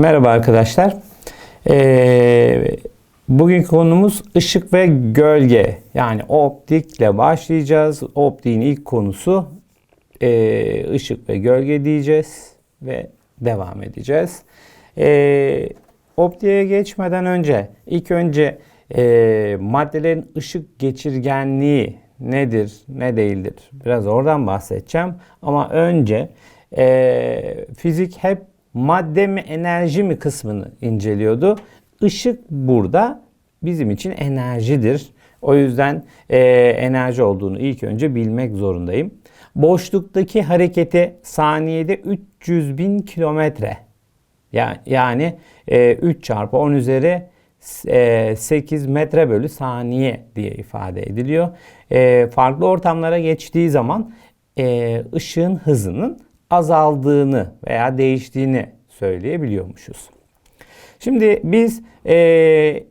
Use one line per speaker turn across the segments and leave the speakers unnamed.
Merhaba arkadaşlar. Ee, bugünkü konumuz ışık ve gölge. Yani optikle başlayacağız. Optiğin ilk konusu e, ışık ve gölge diyeceğiz ve devam edeceğiz. Ee, optiğe geçmeden önce ilk önce e, maddelerin ışık geçirgenliği nedir, ne değildir? Biraz oradan bahsedeceğim. Ama önce e, fizik hep madde mi enerji mi kısmını inceliyordu. Işık burada bizim için enerjidir. O yüzden e, enerji olduğunu ilk önce bilmek zorundayım. Boşluktaki hareketi saniyede 300 bin kilometre. Yani, e, 3 çarpı 10 üzeri e, 8 metre bölü saniye diye ifade ediliyor. E, farklı ortamlara geçtiği zaman e, ışığın hızının azaldığını veya değiştiğini söyleyebiliyormuşuz. Şimdi biz e,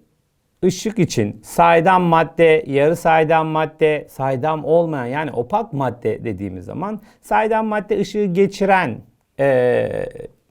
ışık için saydam madde, yarı saydam madde, saydam olmayan yani opak madde dediğimiz zaman saydam madde ışığı geçiren e,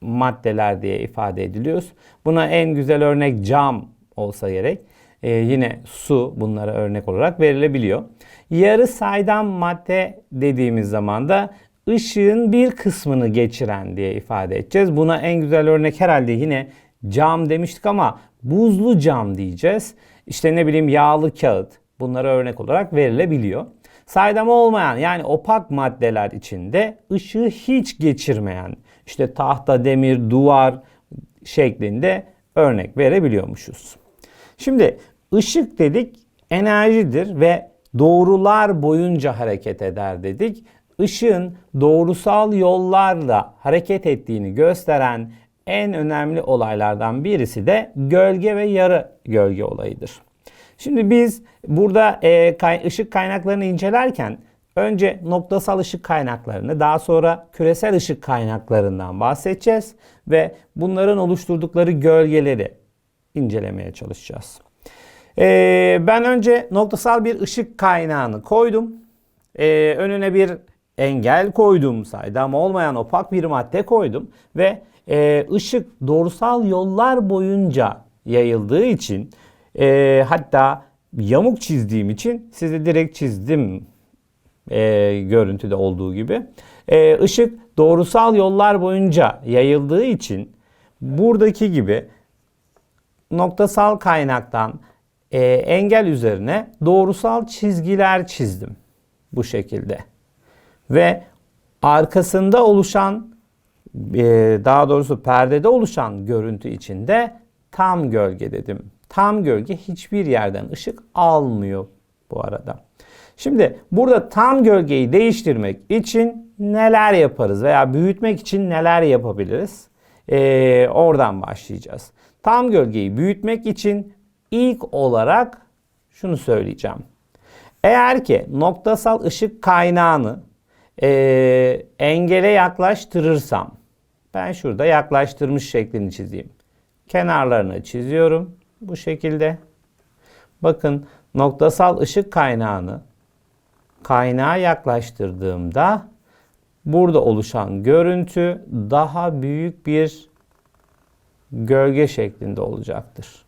maddeler diye ifade ediliyoruz. Buna en güzel örnek cam olsa gerek. E, yine su bunlara örnek olarak verilebiliyor. Yarı saydam madde dediğimiz zaman da ışığın bir kısmını geçiren diye ifade edeceğiz. Buna en güzel örnek herhalde yine cam demiştik ama buzlu cam diyeceğiz. İşte ne bileyim yağlı kağıt bunlara örnek olarak verilebiliyor. Saydam olmayan yani opak maddeler içinde ışığı hiç geçirmeyen işte tahta, demir, duvar şeklinde örnek verebiliyormuşuz. Şimdi ışık dedik enerjidir ve doğrular boyunca hareket eder dedik ışığın doğrusal yollarla hareket ettiğini gösteren en önemli olaylardan birisi de gölge ve yarı gölge olayıdır. Şimdi biz burada e, kay, ışık kaynaklarını incelerken önce noktasal ışık kaynaklarını daha sonra küresel ışık kaynaklarından bahsedeceğiz ve bunların oluşturdukları gölgeleri incelemeye çalışacağız. E, ben önce noktasal bir ışık kaynağını koydum. E, önüne bir engel koydum saydam olmayan opak bir madde koydum ve e, ışık doğrusal yollar boyunca yayıldığı için e, hatta yamuk çizdiğim için size direkt çizdim e, görüntüde olduğu gibi. E, ışık doğrusal yollar boyunca yayıldığı için buradaki gibi noktasal kaynaktan e, engel üzerine doğrusal çizgiler çizdim. Bu şekilde ve arkasında oluşan e, daha doğrusu perdede oluşan görüntü içinde tam gölge dedim. Tam gölge hiçbir yerden ışık almıyor bu arada. Şimdi burada tam gölgeyi değiştirmek için neler yaparız veya büyütmek için neler yapabiliriz? Ee, oradan başlayacağız. Tam gölgeyi büyütmek için ilk olarak şunu söyleyeceğim. Eğer ki noktasal ışık kaynağını e, engele yaklaştırırsam ben şurada yaklaştırmış şeklini çizeyim. Kenarlarını çiziyorum bu şekilde. Bakın noktasal ışık kaynağını kaynağa yaklaştırdığımda burada oluşan görüntü daha büyük bir gölge şeklinde olacaktır.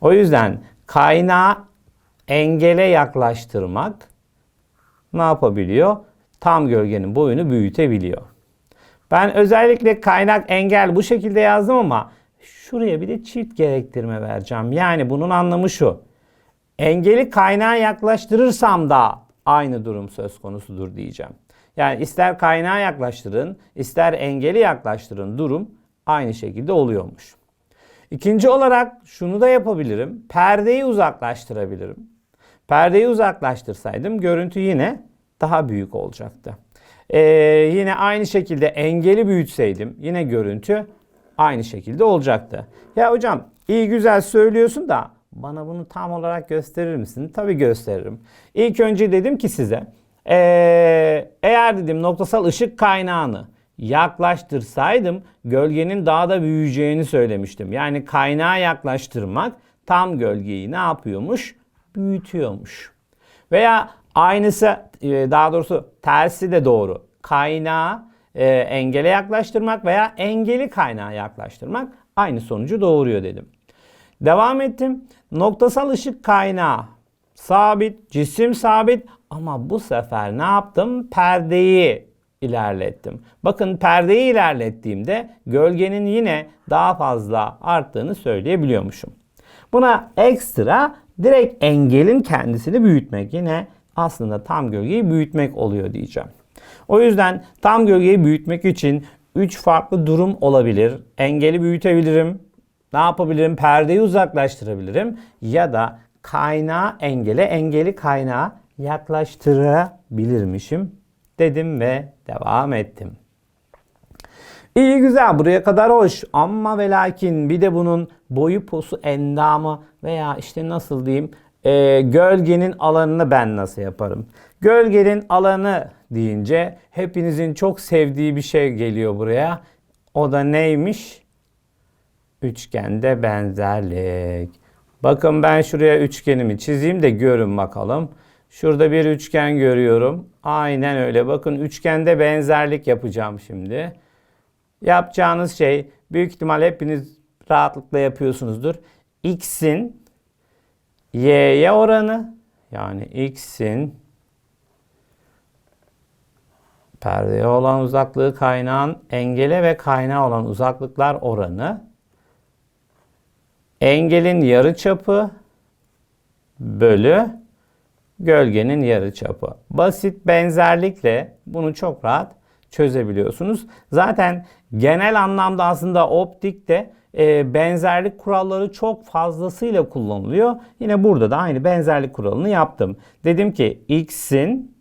O yüzden kaynağı engele yaklaştırmak ne yapabiliyor? Tam gölgenin boyunu büyütebiliyor. Ben özellikle kaynak engel bu şekilde yazdım ama şuraya bir de çift gerektirme vereceğim. Yani bunun anlamı şu. Engeli kaynağa yaklaştırırsam da aynı durum söz konusudur diyeceğim. Yani ister kaynağa yaklaştırın, ister engeli yaklaştırın durum aynı şekilde oluyormuş. İkinci olarak şunu da yapabilirim. Perdeyi uzaklaştırabilirim. Perdeyi uzaklaştırsaydım görüntü yine daha büyük olacaktı. Ee, yine aynı şekilde engeli büyütseydim yine görüntü aynı şekilde olacaktı. Ya hocam iyi güzel söylüyorsun da bana bunu tam olarak gösterir misin? Tabii gösteririm. İlk önce dedim ki size ee, eğer dedim noktasal ışık kaynağını yaklaştırsaydım gölgenin daha da büyüyeceğini söylemiştim. Yani kaynağa yaklaştırmak tam gölgeyi ne yapıyormuş? Büyütüyormuş. Veya Aynısı e, daha doğrusu tersi de doğru. Kaynağı e, engele yaklaştırmak veya engeli kaynağa yaklaştırmak aynı sonucu doğuruyor dedim. Devam ettim. Noktasal ışık kaynağı sabit, cisim sabit ama bu sefer ne yaptım? Perdeyi ilerlettim. Bakın perdeyi ilerlettiğimde gölgenin yine daha fazla arttığını söyleyebiliyormuşum. Buna ekstra direkt engelin kendisini büyütmek yine aslında tam gölgeyi büyütmek oluyor diyeceğim. O yüzden tam gölgeyi büyütmek için 3 farklı durum olabilir. Engeli büyütebilirim. Ne yapabilirim? Perdeyi uzaklaştırabilirim. Ya da kaynağı engele, engeli kaynağa yaklaştırabilirmişim dedim ve devam ettim. İyi güzel buraya kadar hoş ama ve lakin bir de bunun boyu posu endamı veya işte nasıl diyeyim e, gölgenin alanını ben nasıl yaparım? Gölgenin alanı deyince hepinizin çok sevdiği bir şey geliyor buraya. O da neymiş? Üçgende benzerlik. Bakın ben şuraya üçgenimi çizeyim de görün bakalım. Şurada bir üçgen görüyorum. Aynen öyle. Bakın üçgende benzerlik yapacağım şimdi. Yapacağınız şey büyük ihtimal hepiniz rahatlıkla yapıyorsunuzdur. X'in Y'ye oranı yani X'in perdeye olan uzaklığı kaynağın engele ve kaynağı olan uzaklıklar oranı engelin yarıçapı bölü gölgenin yarıçapı. Basit benzerlikle bunu çok rahat çözebiliyorsunuz. Zaten genel anlamda aslında optikte e, benzerlik kuralları çok fazlasıyla kullanılıyor. Yine burada da aynı benzerlik kuralını yaptım. Dedim ki x'in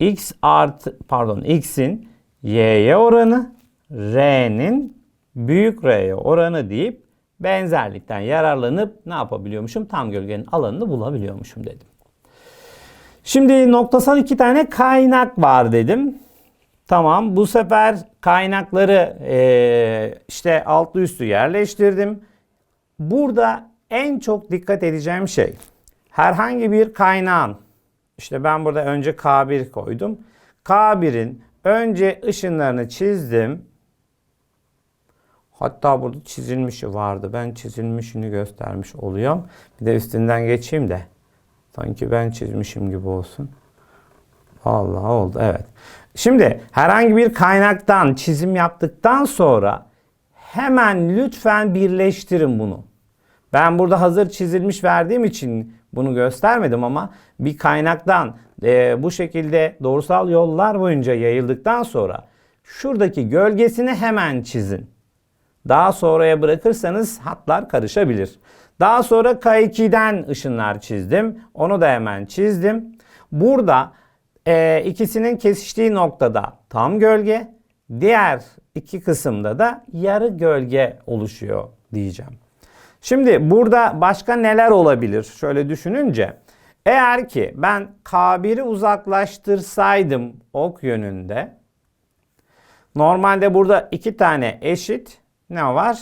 x artı pardon x'in y'ye oranı r'nin büyük r'ye oranı deyip benzerlikten yararlanıp ne yapabiliyormuşum? Tam gölgenin alanını bulabiliyormuşum dedim. Şimdi noktasal iki tane kaynak var dedim. Tamam bu sefer kaynakları e, işte altlı üstü yerleştirdim. Burada en çok dikkat edeceğim şey herhangi bir kaynağın işte ben burada önce K1 koydum. K1'in önce ışınlarını çizdim. Hatta burada çizilmişi vardı. Ben çizilmişini göstermiş oluyorum. Bir de üstünden geçeyim de. Sanki ben çizmişim gibi olsun. Allah oldu. Evet. Şimdi herhangi bir kaynaktan çizim yaptıktan sonra hemen lütfen birleştirin bunu. Ben burada hazır çizilmiş verdiğim için bunu göstermedim ama bir kaynaktan e, bu şekilde doğrusal yollar boyunca yayıldıktan sonra şuradaki gölgesini hemen çizin. Daha sonraya bırakırsanız hatlar karışabilir. Daha sonra K2'den ışınlar çizdim. Onu da hemen çizdim. Burada e, ikisinin kesiştiği noktada tam gölge, diğer iki kısımda da yarı gölge oluşuyor diyeceğim. Şimdi burada başka neler olabilir? Şöyle düşününce eğer ki ben K1'i uzaklaştırsaydım ok yönünde normalde burada iki tane eşit ne var?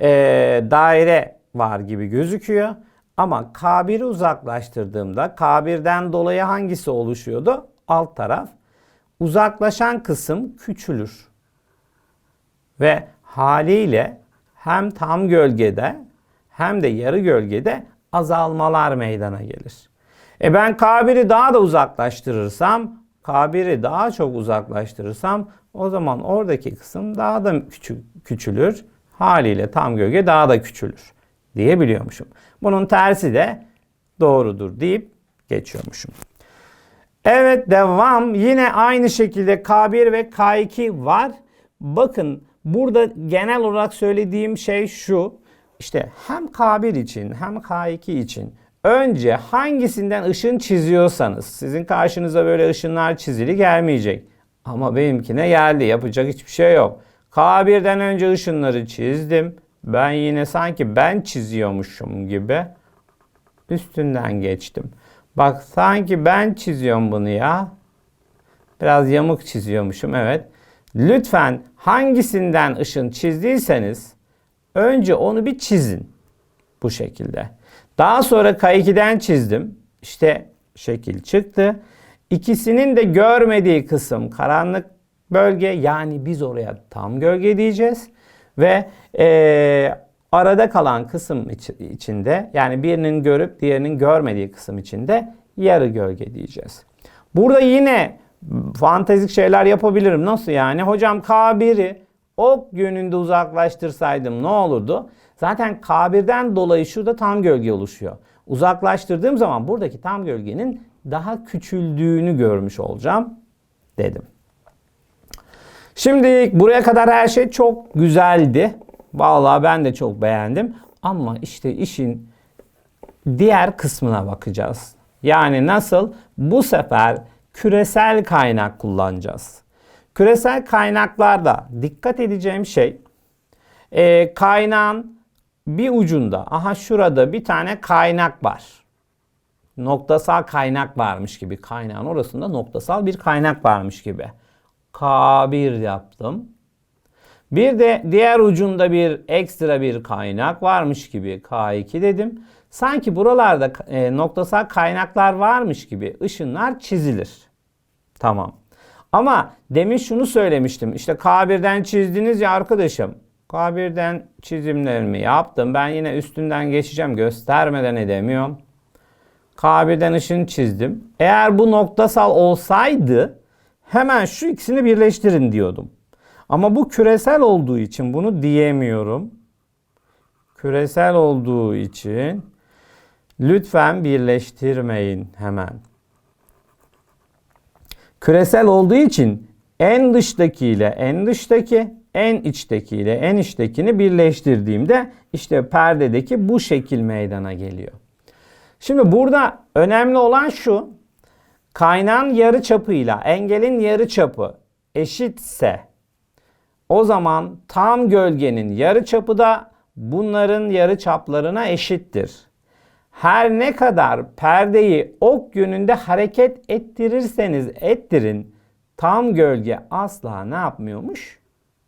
Ee, daire var gibi gözüküyor. Ama K1'i uzaklaştırdığımda K1'den dolayı hangisi oluşuyordu? Alt taraf. Uzaklaşan kısım küçülür. Ve haliyle hem tam gölgede hem de yarı gölgede azalmalar meydana gelir. E ben K1'i daha da uzaklaştırırsam, K1'i daha çok uzaklaştırırsam o zaman oradaki kısım daha da küçük, küçülür. Haliyle tam gölge daha da küçülür diyebiliyormuşum. Bunun tersi de doğrudur deyip geçiyormuşum. Evet devam. Yine aynı şekilde K1 ve K2 var. Bakın burada genel olarak söylediğim şey şu. İşte hem K1 için hem K2 için önce hangisinden ışın çiziyorsanız sizin karşınıza böyle ışınlar çizili gelmeyecek. Ama benimkine geldi. Yapacak hiçbir şey yok. K1'den önce ışınları çizdim. Ben yine sanki ben çiziyormuşum gibi üstünden geçtim. Bak sanki ben çiziyorum bunu ya. Biraz yamuk çiziyormuşum evet. Lütfen hangisinden ışın çizdiyseniz önce onu bir çizin. Bu şekilde. Daha sonra K2'den çizdim. İşte şekil çıktı. İkisinin de görmediği kısım karanlık bölge yani biz oraya tam gölge diyeceğiz. Ve e, arada kalan kısım iç- içinde yani birinin görüp diğerinin görmediği kısım içinde yarı gölge diyeceğiz. Burada yine fantezik şeyler yapabilirim. Nasıl yani? Hocam K1'i ok yönünde uzaklaştırsaydım ne olurdu? Zaten K1'den dolayı şurada tam gölge oluşuyor. Uzaklaştırdığım zaman buradaki tam gölgenin daha küçüldüğünü görmüş olacağım dedim. Şimdi buraya kadar her şey çok güzeldi. Vallahi ben de çok beğendim. Ama işte işin diğer kısmına bakacağız. Yani nasıl? Bu sefer küresel kaynak kullanacağız. Küresel kaynaklarda dikkat edeceğim şey e, kaynağın bir ucunda aha şurada bir tane kaynak var. Noktasal kaynak varmış gibi. Kaynağın orasında noktasal bir kaynak varmış gibi. K1 yaptım. Bir de diğer ucunda bir ekstra bir kaynak varmış gibi K2 dedim. Sanki buralarda e, noktasal kaynaklar varmış gibi ışınlar çizilir. Tamam. Ama demin şunu söylemiştim. İşte K1'den çizdiniz ya arkadaşım. K1'den çizimlerimi yaptım. Ben yine üstünden geçeceğim. Göstermeden edemiyorum. K1'den ışın çizdim. Eğer bu noktasal olsaydı hemen şu ikisini birleştirin diyordum. Ama bu küresel olduğu için bunu diyemiyorum. Küresel olduğu için lütfen birleştirmeyin hemen. Küresel olduğu için en dıştakiyle en dıştaki, en içtekiyle en içtekini birleştirdiğimde işte perdedeki bu şekil meydana geliyor. Şimdi burada önemli olan şu. Kaynağın yarı çapıyla engelin yarı çapı eşitse o zaman tam gölgenin yarı çapı da bunların yarı çaplarına eşittir. Her ne kadar perdeyi ok yönünde hareket ettirirseniz ettirin tam gölge asla ne yapmıyormuş?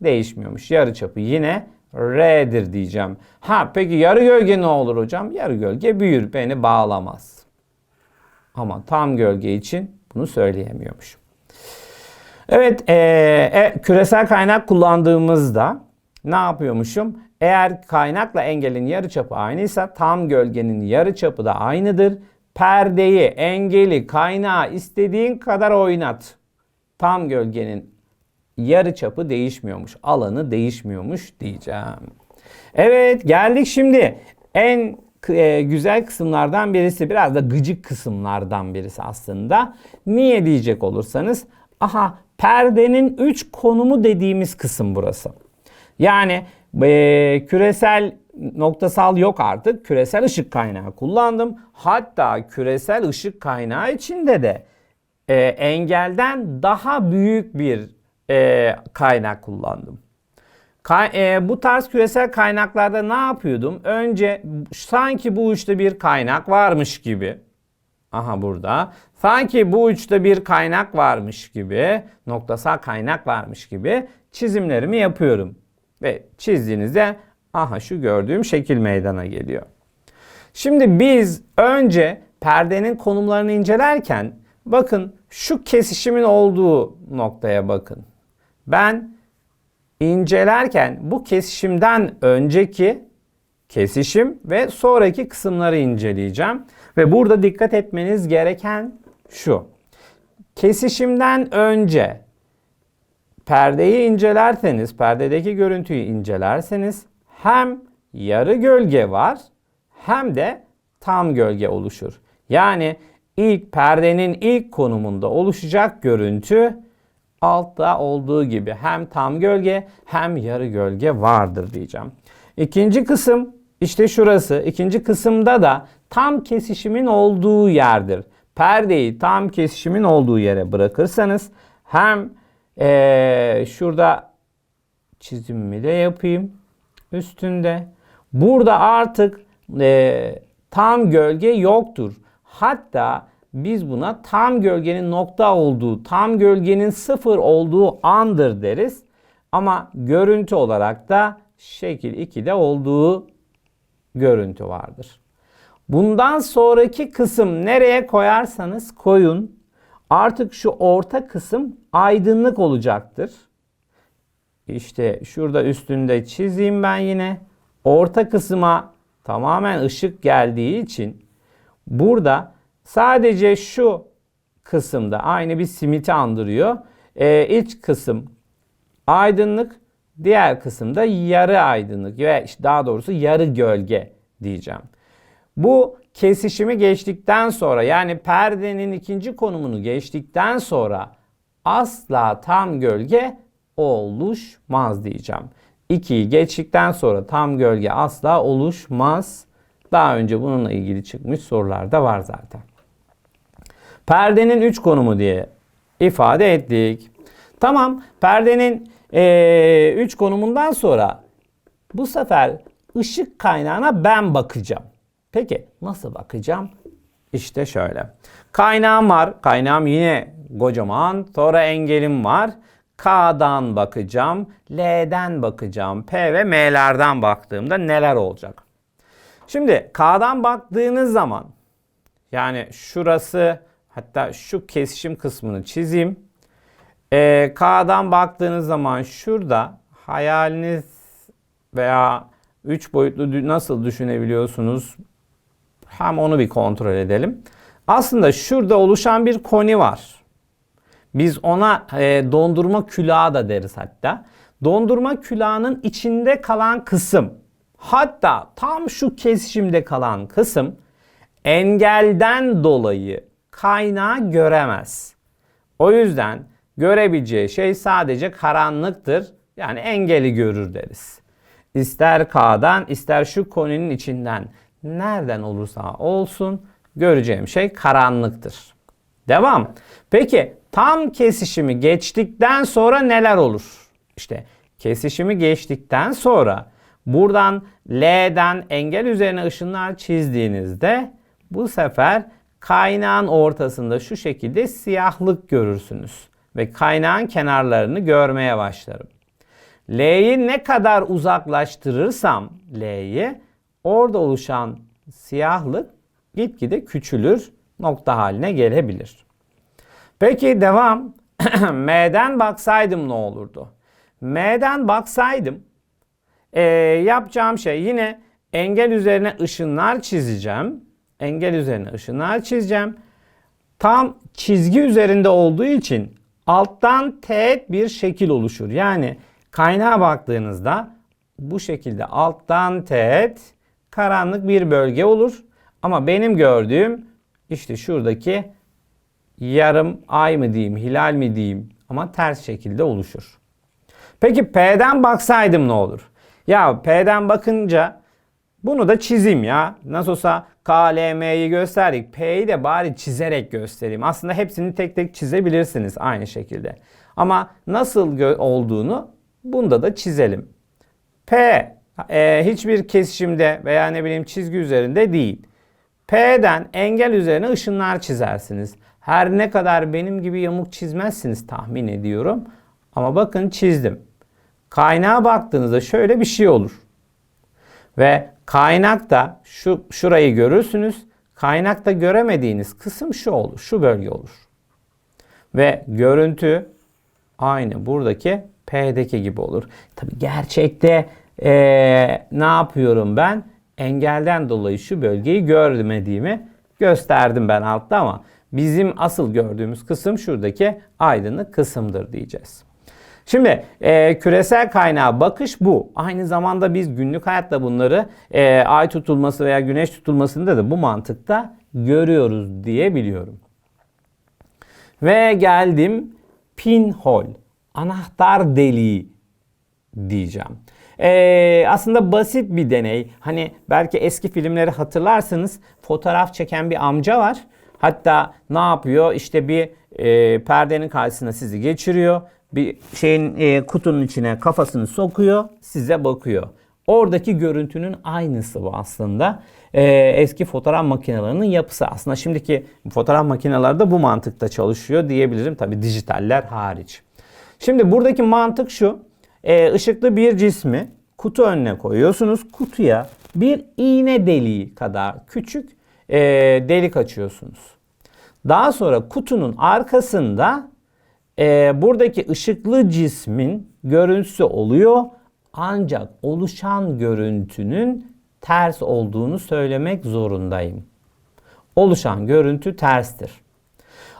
Değişmiyormuş. Yarı çapı yine R'dir diyeceğim. Ha peki yarı gölge ne olur hocam? Yarı gölge büyür beni bağlamaz. Ama tam gölge için bunu söyleyemiyormuş. Evet, e, e, küresel kaynak kullandığımızda ne yapıyormuşum? Eğer kaynakla engelin yarıçapı aynıysa tam gölgenin yarıçapı da aynıdır. Perdeyi, engeli, kaynağı istediğin kadar oynat. Tam gölgenin yarıçapı değişmiyormuş, alanı değişmiyormuş diyeceğim. Evet, geldik şimdi en e, güzel kısımlardan birisi, biraz da gıcık kısımlardan birisi aslında. Niye diyecek olursanız, aha perdenin 3 konumu dediğimiz kısım burası. Yani e, küresel noktasal yok artık. Küresel ışık kaynağı kullandım. Hatta küresel ışık kaynağı içinde de e, engelden daha büyük bir e, kaynak kullandım. Kay, e, bu tarz küresel kaynaklarda ne yapıyordum? Önce sanki bu uçta bir kaynak varmış gibi. Aha burada. Sanki bu uçta bir kaynak varmış gibi, noktasal kaynak varmış gibi çizimlerimi yapıyorum. Ve çizdiğinizde aha şu gördüğüm şekil meydana geliyor. Şimdi biz önce perdenin konumlarını incelerken bakın şu kesişimin olduğu noktaya bakın. Ben incelerken bu kesişimden önceki kesişim ve sonraki kısımları inceleyeceğim. Ve burada dikkat etmeniz gereken şu. Kesişimden önce perdeyi incelerseniz, perdedeki görüntüyü incelerseniz hem yarı gölge var hem de tam gölge oluşur. Yani ilk perdenin ilk konumunda oluşacak görüntü altta olduğu gibi hem tam gölge hem yarı gölge vardır diyeceğim. İkinci kısım işte şurası. İkinci kısımda da tam kesişimin olduğu yerdir. Perdeyi tam kesişimin olduğu yere bırakırsanız hem ee, şurada çizimimi de yapayım üstünde. Burada artık e, tam gölge yoktur. Hatta biz buna tam gölgenin nokta olduğu, tam gölgenin sıfır olduğu andır deriz. Ama görüntü olarak da şekil 2'de olduğu görüntü vardır. Bundan sonraki kısım nereye koyarsanız koyun artık şu orta kısım aydınlık olacaktır. işte şurada üstünde çizeyim ben yine. Orta kısma tamamen ışık geldiği için burada sadece şu kısımda aynı bir simiti andırıyor. Ee, iç kısım aydınlık, diğer kısımda yarı aydınlık ve işte daha doğrusu yarı gölge diyeceğim. Bu kesişimi geçtikten sonra yani perdenin ikinci konumunu geçtikten sonra asla tam gölge oluşmaz diyeceğim. 2'yi geçtikten sonra tam gölge asla oluşmaz. Daha önce bununla ilgili çıkmış sorular da var zaten. Perdenin 3 konumu diye ifade ettik. Tamam perdenin 3 ee, konumundan sonra bu sefer ışık kaynağına ben bakacağım. Peki nasıl bakacağım? İşte şöyle. Kaynağım var. Kaynağım yine kocaman. Sonra engelim var. K'dan bakacağım. L'den bakacağım. P ve M'lerden baktığımda neler olacak? Şimdi K'dan baktığınız zaman yani şurası hatta şu kesişim kısmını çizeyim. Ee, K'dan baktığınız zaman şurada hayaliniz veya 3 boyutlu nasıl düşünebiliyorsunuz? Hem onu bir kontrol edelim. Aslında şurada oluşan bir koni var. Biz ona e, dondurma külahı da deriz hatta. Dondurma külahının içinde kalan kısım hatta tam şu kesişimde kalan kısım engelden dolayı kaynağı göremez. O yüzden görebileceği şey sadece karanlıktır. Yani engeli görür deriz. İster K'dan ister şu koninin içinden nereden olursa olsun göreceğim şey karanlıktır. Devam. Peki tam kesişimi geçtikten sonra neler olur? İşte kesişimi geçtikten sonra buradan L'den engel üzerine ışınlar çizdiğinizde bu sefer kaynağın ortasında şu şekilde siyahlık görürsünüz ve kaynağın kenarlarını görmeye başlarım. L'yi ne kadar uzaklaştırırsam L'yi orada oluşan siyahlık gitgide küçülür, nokta haline gelebilir. Peki devam. M'den baksaydım ne olurdu? M'den baksaydım e, yapacağım şey yine engel üzerine ışınlar çizeceğim. Engel üzerine ışınlar çizeceğim. Tam çizgi üzerinde olduğu için alttan teğet bir şekil oluşur. Yani kaynağa baktığınızda bu şekilde alttan teğet karanlık bir bölge olur. Ama benim gördüğüm işte şuradaki yarım ay mı diyeyim, hilal mi diyeyim ama ters şekilde oluşur. Peki P'den baksaydım ne olur? Ya P'den bakınca bunu da çizeyim ya. Nasıl olsa K, L, M'yi gösterdik. P'yi de bari çizerek göstereyim. Aslında hepsini tek tek çizebilirsiniz aynı şekilde. Ama nasıl olduğunu bunda da çizelim. P e, hiçbir kesişimde veya ne bileyim çizgi üzerinde değil. P'den engel üzerine ışınlar çizersiniz. Her ne kadar benim gibi yamuk çizmezsiniz tahmin ediyorum. Ama bakın çizdim. Kaynağa baktığınızda şöyle bir şey olur. Ve kaynakta şu şurayı görürsünüz. Kaynakta göremediğiniz kısım şu olur. Şu bölge olur. Ve görüntü aynı buradaki P'deki gibi olur. Tabi gerçekte ee, ne yapıyorum ben? Engelden dolayı şu bölgeyi görmediğimi gösterdim ben altta ama bizim asıl gördüğümüz kısım şuradaki aydınlık kısımdır diyeceğiz. Şimdi e, küresel kaynağa bakış bu. Aynı zamanda biz günlük hayatta bunları e, ay tutulması veya güneş tutulmasında da bu mantıkta görüyoruz diye biliyorum. Ve geldim pinhole, anahtar deliği diyeceğim. Ee, aslında basit bir deney. Hani belki eski filmleri hatırlarsınız. Fotoğraf çeken bir amca var. Hatta ne yapıyor? İşte bir e, perdenin karşısına sizi geçiriyor. Bir şeyin e, kutunun içine kafasını sokuyor, size bakıyor. Oradaki görüntünün aynısı bu aslında. Ee, eski fotoğraf makinelerinin yapısı. Aslında şimdiki fotoğraf makineleri de bu mantıkta çalışıyor diyebilirim. Tabi dijitaller hariç. Şimdi buradaki mantık şu e, ışıklı bir cismi kutu önüne koyuyorsunuz. Kutuya bir iğne deliği kadar küçük e, delik açıyorsunuz. Daha sonra kutunun arkasında e, buradaki ışıklı cismin görüntüsü oluyor. Ancak oluşan görüntünün ters olduğunu söylemek zorundayım. Oluşan görüntü terstir.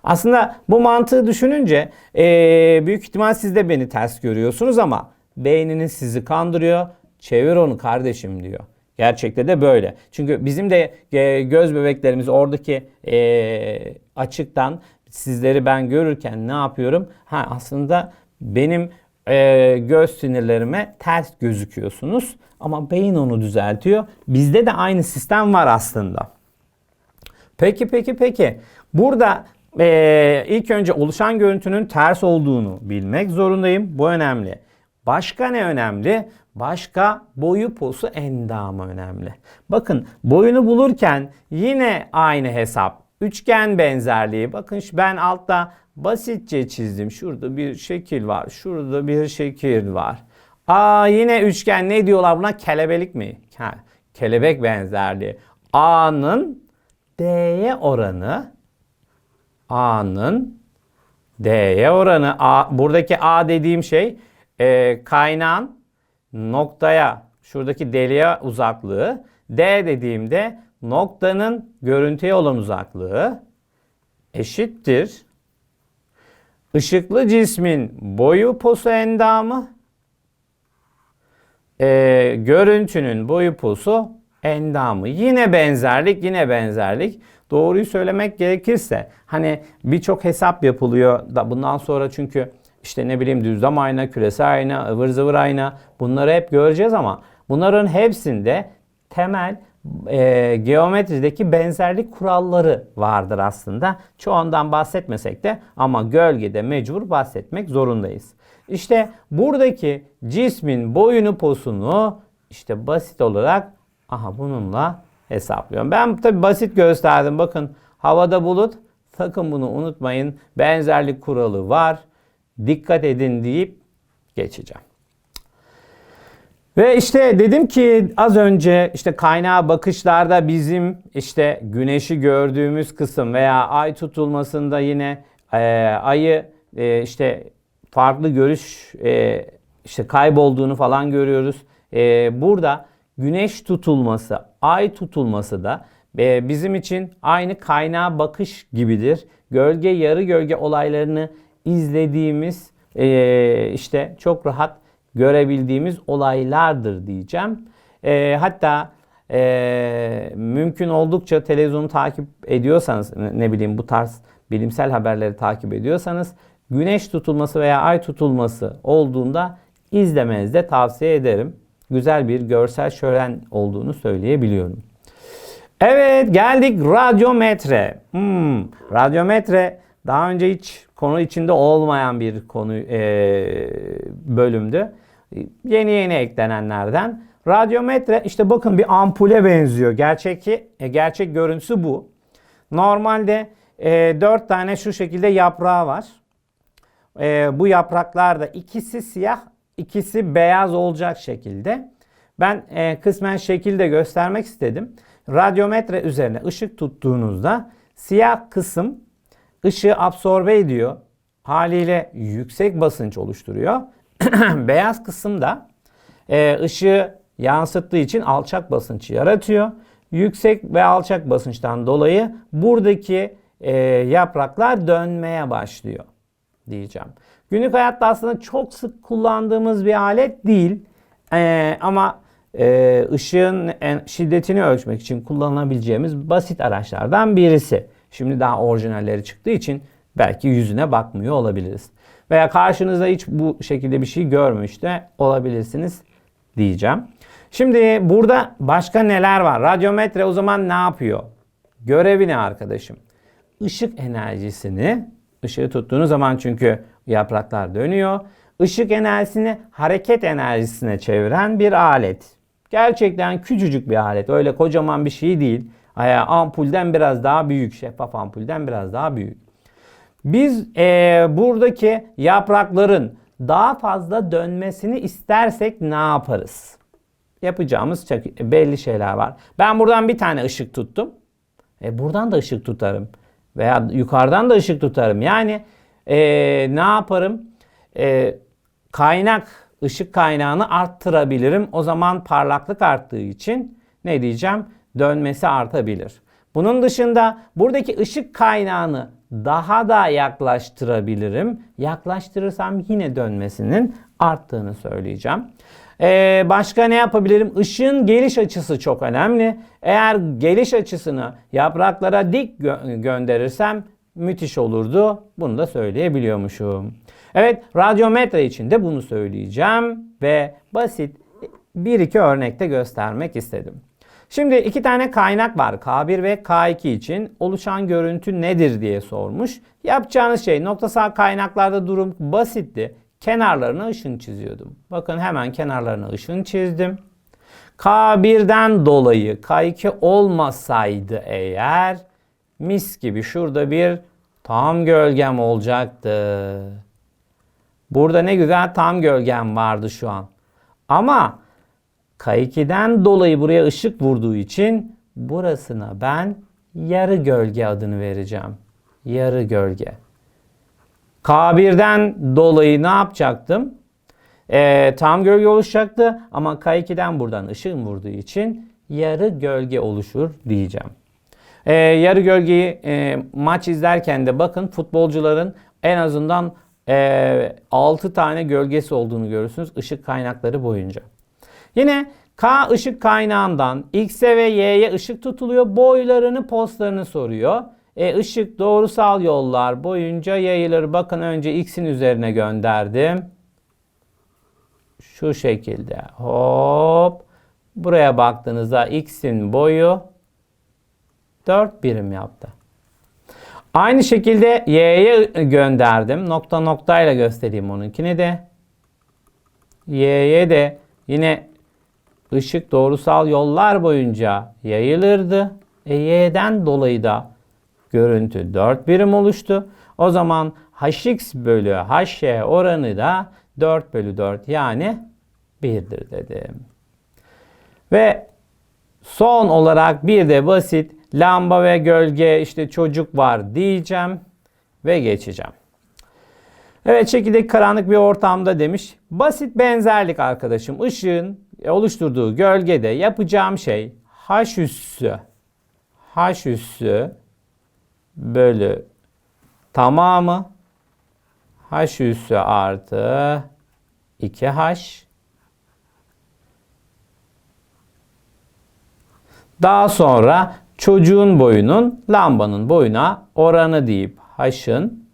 Aslında bu mantığı düşününce e, büyük ihtimal siz de beni ters görüyorsunuz ama beyniniz sizi kandırıyor. Çevir onu kardeşim diyor. Gerçekte de böyle. Çünkü bizim de e, göz bebeklerimiz oradaki e, açıktan sizleri ben görürken ne yapıyorum? Ha aslında benim e, göz sinirlerime ters gözüküyorsunuz ama beyin onu düzeltiyor. Bizde de aynı sistem var aslında. Peki peki peki. Burada e, ilk önce oluşan görüntünün ters olduğunu bilmek zorundayım. Bu önemli. Başka ne önemli? Başka boyu posu endamı önemli. Bakın boyunu bulurken yine aynı hesap. Üçgen benzerliği. Bakın ben altta basitçe çizdim. Şurada bir şekil var. Şurada bir şekil var. Aa yine üçgen ne diyorlar buna? Kelebelik mi? Ha, kelebek benzerliği. A'nın D'ye oranı A'nın D'ye oranı A, buradaki A dediğim şey e, kaynağın noktaya şuradaki deliğe uzaklığı D dediğimde noktanın görüntüye olan uzaklığı eşittir. Işıklı cismin boyu posu endamı e, görüntünün boyu posu endamı. Yine benzerlik, yine benzerlik. Doğruyu söylemek gerekirse hani birçok hesap yapılıyor da bundan sonra çünkü işte ne bileyim düzlem ayna, küresel ayna, ıvır zıvır ayna bunları hep göreceğiz ama bunların hepsinde temel e, geometrideki benzerlik kuralları vardır aslında. Çoğundan bahsetmesek de ama gölgede mecbur bahsetmek zorundayız. İşte buradaki cismin boyunu posunu işte basit olarak aha bununla hesaplıyorum. Ben tabi basit gösterdim. Bakın havada bulut. Sakın bunu unutmayın. Benzerlik kuralı var. Dikkat edin deyip geçeceğim. Ve işte dedim ki az önce işte kaynağa bakışlarda bizim işte güneşi gördüğümüz kısım veya ay tutulmasında yine e, ayı e, işte farklı görüş e, işte kaybolduğunu falan görüyoruz. E, burada güneş tutulması, ay tutulması da e, bizim için aynı kaynağa bakış gibidir. Gölge yarı gölge olaylarını izlediğimiz e, işte çok rahat görebildiğimiz olaylardır diyeceğim. E, hatta e, mümkün oldukça televizyonu takip ediyorsanız ne bileyim bu tarz bilimsel haberleri takip ediyorsanız güneş tutulması veya ay tutulması olduğunda izlemenizi de tavsiye ederim. Güzel bir görsel şölen olduğunu söyleyebiliyorum. Evet geldik radyometre. Hmm, radyometre daha önce hiç konu içinde olmayan bir konu e, bölümdü. Yeni yeni eklenenlerden. Radyometre işte bakın bir ampule benziyor. Gerçek e, gerçek görüntüsü bu. Normalde e, 4 tane şu şekilde yaprağı var. E, bu yapraklarda ikisi siyah, ikisi beyaz olacak şekilde. Ben e, kısmen şekilde göstermek istedim. Radyometre üzerine ışık tuttuğunuzda siyah kısım ışığı absorbe ediyor. Haliyle yüksek basınç oluşturuyor. Beyaz kısım da e, ışığı yansıttığı için alçak basınç yaratıyor. Yüksek ve alçak basınçtan dolayı buradaki e, yapraklar dönmeye başlıyor diyeceğim. Günlük hayatta aslında çok sık kullandığımız bir alet değil. E, ama e, ışığın şiddetini ölçmek için kullanılabileceğimiz basit araçlardan birisi. Şimdi daha orijinalleri çıktığı için belki yüzüne bakmıyor olabiliriz. Veya karşınızda hiç bu şekilde bir şey görmüş de olabilirsiniz diyeceğim. Şimdi burada başka neler var? Radyometre o zaman ne yapıyor? Görevi ne arkadaşım? Işık enerjisini, ışığı tuttuğunuz zaman çünkü yapraklar dönüyor. Işık enerjisini hareket enerjisine çeviren bir alet. Gerçekten küçücük bir alet. Öyle kocaman bir şey değil. Ampulden biraz daha büyük, şeffaf ampulden biraz daha büyük. Biz eee, buradaki yaprakların daha fazla dönmesini istersek ne yaparız? Yapacağımız belli şeyler var. Ben buradan bir tane ışık tuttum. E buradan da ışık tutarım. Veya yukarıdan da ışık tutarım. Yani e, ne yaparım? E, kaynak, ışık kaynağını arttırabilirim. O zaman parlaklık arttığı için ne diyeceğim? Dönmesi artabilir. Bunun dışında buradaki ışık kaynağını daha da yaklaştırabilirim. Yaklaştırırsam yine dönmesinin arttığını söyleyeceğim. Ee, başka ne yapabilirim? Işığın geliş açısı çok önemli. Eğer geliş açısını yapraklara dik gö- gönderirsem müthiş olurdu. Bunu da söyleyebiliyormuşum. Evet, radyometre için de bunu söyleyeceğim ve basit bir iki örnekte göstermek istedim. Şimdi iki tane kaynak var. K1 ve K2 için oluşan görüntü nedir diye sormuş. Yapacağınız şey noktasal kaynaklarda durum basitti. Kenarlarına ışın çiziyordum. Bakın hemen kenarlarına ışın çizdim. K1'den dolayı K2 olmasaydı eğer mis gibi şurada bir tam gölgem olacaktı. Burada ne güzel tam gölgem vardı şu an. Ama K2'den dolayı buraya ışık vurduğu için burasına ben yarı gölge adını vereceğim. Yarı gölge. K1'den dolayı ne yapacaktım? Ee, tam gölge oluşacaktı ama K2'den buradan ışığın vurduğu için yarı gölge oluşur diyeceğim. Ee, yarı gölgeyi e, maç izlerken de bakın futbolcuların en azından e, 6 tane gölgesi olduğunu görürsünüz ışık kaynakları boyunca. Yine K ışık kaynağından X'e ve Y'ye ışık tutuluyor. Boylarını, postlarını soruyor. E, ışık doğrusal yollar boyunca yayılır. Bakın önce X'in üzerine gönderdim. Şu şekilde. Hop. Buraya baktığınızda X'in boyu 4 birim yaptı. Aynı şekilde Y'ye gönderdim. Nokta noktayla göstereyim onunkini de. Y'ye de yine ışık doğrusal yollar boyunca yayılırdı. E, Y'den dolayı da görüntü 4 birim oluştu. O zaman Hx bölü Hy oranı da 4 bölü 4 yani 1'dir dedim. Ve son olarak bir de basit lamba ve gölge işte çocuk var diyeceğim ve geçeceğim. Evet çekirdek karanlık bir ortamda demiş. Basit benzerlik arkadaşım. Işığın oluşturduğu gölgede yapacağım şey h üssü h üssü bölü tamamı h üssü artı 2h Daha sonra çocuğun boyunun lambanın boyuna oranı deyip h'ın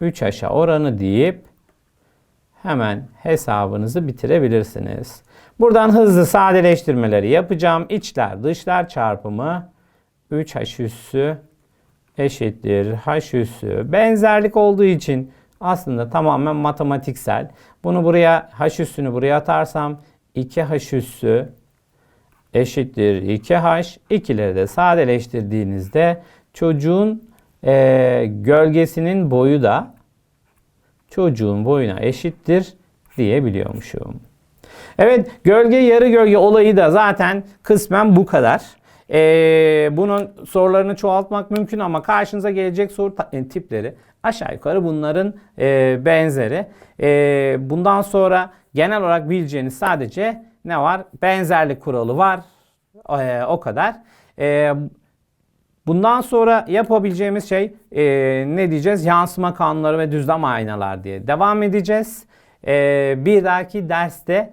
3h'a oranı deyip hemen hesabınızı bitirebilirsiniz. Buradan hızlı sadeleştirmeleri yapacağım. İçler dışlar çarpımı 3h üssü eşittir h üssü. Benzerlik olduğu için aslında tamamen matematiksel. Bunu buraya h üssünü buraya atarsam 2h üssü eşittir 2h. İkileri de sadeleştirdiğinizde çocuğun e, gölgesinin boyu da çocuğun boyuna eşittir diyebiliyormuşum. Evet gölge yarı gölge olayı da zaten kısmen bu kadar. Ee, bunun sorularını çoğaltmak mümkün ama karşınıza gelecek soru e, tipleri aşağı yukarı bunların e, benzeri. E, bundan sonra genel olarak bileceğiniz sadece ne var? Benzerlik kuralı var. E, o kadar. E, bundan sonra yapabileceğimiz şey e, ne diyeceğiz? Yansıma kanunları ve düzlem aynalar diye devam edeceğiz. E, bir dahaki derste